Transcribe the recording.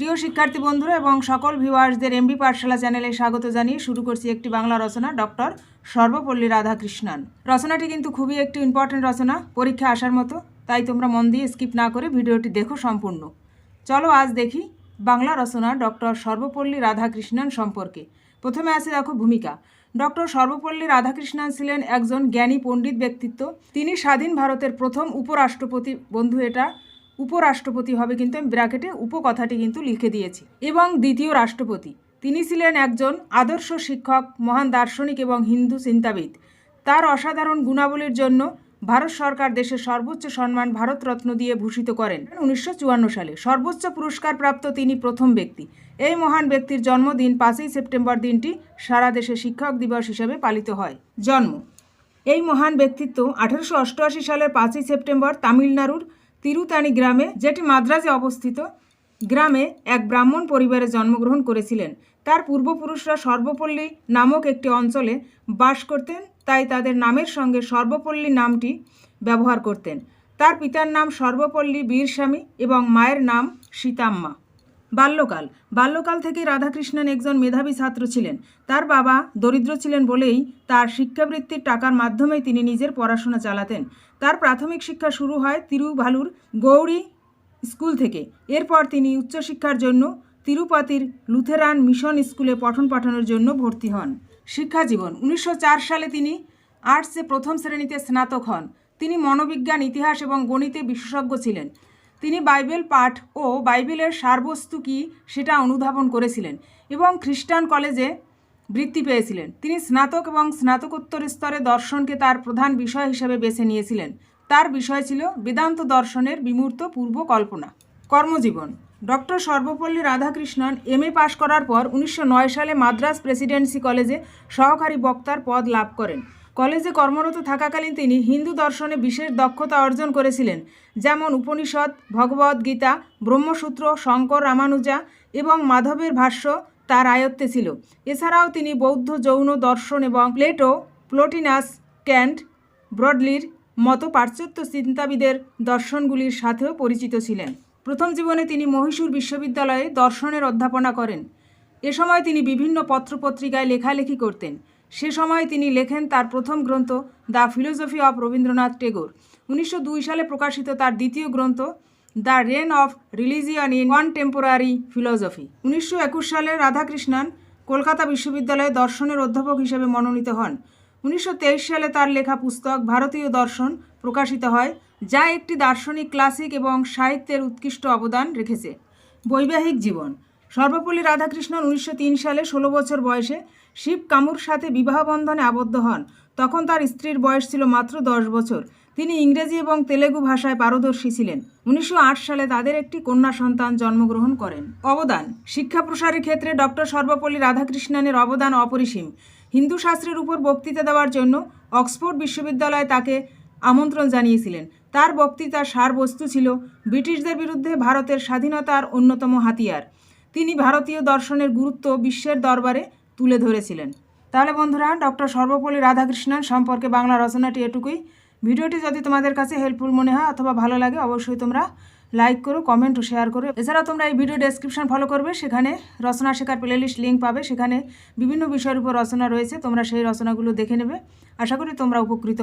প্রিয় শিক্ষার্থী বন্ধুরা এবং সকল ভিউয়ার্সদের এমবি পাঠশালা চ্যানেলে স্বাগত জানিয়ে শুরু করছি একটি বাংলা রচনা ডক্টর সর্বপল্লী রাধাকৃষ্ণন। রচনাটি কিন্তু খুবই একটি ইম্পর্টেন্ট রচনা, পরীক্ষা আসার মতো, তাই তোমরা মন দিয়ে স্কিপ না করে ভিডিওটি দেখো সম্পূর্ণ। চলো আজ দেখি বাংলা রচনা ডক্টর সর্বপল্লী রাধাকৃষ্ণন সম্পর্কে। প্রথমে আছে দেখো ভূমিকা। ডক্টর সর্বপল্লী রাধাকৃষ্ণন ছিলেন একজন জ্ঞানী পণ্ডিত ব্যক্তিত্ব। তিনি স্বাধীন ভারতের প্রথম উপরাষ্ট্রপতি, বন্ধু এটা। উপরাষ্ট্রপতি হবে কিন্তু আমি ব্র্যাকেটে উপকথাটি কিন্তু লিখে দিয়েছি। এবং দ্বিতীয় রাষ্ট্রপতি। তিনি ছিলেন একজন আদর্শ শিক্ষক, মহান দার্শনিক এবং হিন্দু চিন্তাবিদ। তার অসাধারণ গুণাবলীর জন্য ভারত সরকার দেশের সর্বোচ্চ সম্মান ভারতরত্ন দিয়ে ভূষিত করেন। উনিশশো চুয়ান্ন সালে সর্বোচ্চ পুরস্কার প্রাপ্ত তিনি প্রথম ব্যক্তি। এই মহান ব্যক্তির জন্মদিন পাঁচই সেপ্টেম্বর দিনটি সারা দেশে শিক্ষক দিবস হিসেবে পালিত হয়। জন্ম। এই মহান ব্যক্তিত্ব আঠারোশো অষ্টআশি সালের পাঁচই সেপ্টেম্বর তামিলনাড়ুর তিরুতানি গ্রামে, যেটি মাদ্রাজে অবস্থিত, গ্রামে এক ব্রাহ্মণ পরিবারে জন্মগ্রহণ করেছিলেন। তার পূর্বপুরুষরা সর্বপল্লী নামক একটি অঞ্চলে বাস করতেন, তাই তাদের নামের সঙ্গে সর্বপল্লী নামটি ব্যবহার করতেন। তার পিতার নাম সর্বপল্লী বীরস্বামী এবং মায়ের নাম সীতাম্মা। বাল্যকাল। বাল্যকাল থেকে রাধাকৃষ্ণন একজন মেধাবী ছাত্র ছিলেন। তার বাবা দরিদ্র ছিলেন বলেই তার শিক্ষাবৃত্তির টাকার মাধ্যমে তিনি নিজের পড়াশোনা চালাতেন। তার প্রাথমিক শিক্ষা শুরু হয় তিরুভালুর গৌরী স্কুল থেকে। এরপর তিনি উচ্চশিক্ষার জন্য তিরুপতির লুথেরান মিশন স্কুলে পঠন পাঠানোর জন্য ভর্তি হন। শিক্ষা জীবন উনিশশো সালে তিনি আর্টসে প্রথম শ্রেণীতে স্নাতক হন। তিনি মনোবিজ্ঞান, ইতিহাস এবং গণিতে বিশেষজ্ঞ ছিলেন। তিনি বাইবেল পাঠ ও বাইবেলের সারবস্তু কী সেটা অনুধাবন করেছিলেন এবং খ্রিস্টান কলেজে বৃত্তি পেয়েছিলেন। তিনি স্নাতক এবং স্নাতকোত্তর স্তরে দর্শনকে তার প্রধান বিষয় হিসেবে বেছে নিয়েছিলেন। তার বিষয় ছিল বেদান্ত দর্শনের বিমূর্ত পূর্ব কল্পনা। কর্মজীবন। Doctor Sarvepalli Radhakrishnan M A পাশ করার পর উনিশশো নয় সালে মাদ্রাস প্রেসিডেন্সি কলেজে সহকারী বক্তার পদ লাভ করেন। কলেজে কর্মরত থাকাকালীন তিনি হিন্দু দর্শনে বিশেষ দক্ষতা অর্জন করেছিলেন, যেমন উপনিষদ ভগবদ গীতা, ব্রহ্মসূত্র, শঙ্কর রামানুজা এবং মাধবের ভাষ্য তার আয়ত্তে ছিল। এছাড়াও তিনি বৌদ্ধ যৌন দর্শন এবং প্লেটো, প্লোটিনাস ক্যান্ট ব্রডলির মতো পাশ্চাত্য চিন্তাবিদের দর্শনগুলির সাথেও পরিচিত ছিলেন। প্রথম জীবনে তিনি মহীশূর বিশ্ববিদ্যালয়ে দর্শনের অধ্যাপনা করেন। এ সময় তিনি বিভিন্ন পত্রপত্রিকায় লেখালেখি করতেন। সে সময় তিনি লেখেন তার প্রথম গ্রন্থ the philosophy of Rabindranath Tagore. উনিশশো সালে প্রকাশিত তার দ্বিতীয় গ্রন্থ the reign of religion in contemporary philosophy. উনিশশো একুশ সালে রাধাকৃষ্ণন কলকাতা বিশ্ববিদ্যালয়ে দর্শনের অধ্যাপক হিসেবে মনোনীত হন। উনিশশো তেইশ সালে তার লেখা পুস্তক ভারতীয় দর্শন প্রকাশিত হয়, যা একটি দার্শনিক ক্লাসিক এবং সাহিত্যের উৎকৃষ্ট অবদান রেখেছে। বৈবাহিক জীবন সর্বপল্লী রাধাকৃষ্ণন উনিশশো তিন সালে ষোলো বছর বয়সে শিব কামুর সাথে বিবাহ বন্ধনে আবদ্ধ হন। তখন তার স্ত্রীর বয়স ছিল মাত্র দশ বছর। তিনি ইংরেজি এবং তেলেগু ভাষায় পারদর্শী ছিলেন। উনিশশো আট সালে তাদের একটি কন্যা সন্তান জন্মগ্রহণ করেন। অবদান, শিক্ষা প্রসারের ক্ষেত্রে ডক্টর সর্বপল্লী রাধাকৃষ্ণনের অবদান অপরিসীম। হিন্দু শাস্ত্রের উপর বক্তৃতা দেওয়ার জন্য অক্সফোর্ড বিশ্ববিদ্যালয় তাকে আমন্ত্রণ জানিয়েছিলেন। তার বক্তৃতার সারবস্তু ছিল ব্রিটিশদের বিরুদ্ধে ভারতের স্বাধীনতার অন্যতম হাতিয়ার। তিনি ভারতীয় দর্শনের গুরুত্ব বিশ্বের দরবারে তুলে ধরেছিলেন। তাহলে বন্ধুরা, ডক্টর সর্বপল্লী রাধাকৃষ্ণন সম্পর্কে বাংলা রচনাটি এটুকুই। ভিডিওটি যদি তোমাদের কাছে হেল্পফুল মনে হয় অথবা ভালো লাগে, অবশ্যই তোমরা লাইক করো কমেন্ট ও শেয়ার করো। এছাড়া তোমরা এই ভিডিও ডেসক্রিপশন ফলো করবে, সেখানে রচনা শেখার প্লেলিস্ট লিঙ্ক পাবে, সেখানে বিভিন্ন বিষয়ের উপর রচনা রয়েছে, তোমরা সেই রচনাগুলো দেখে নেবে। আশা করি তোমরা উপকৃত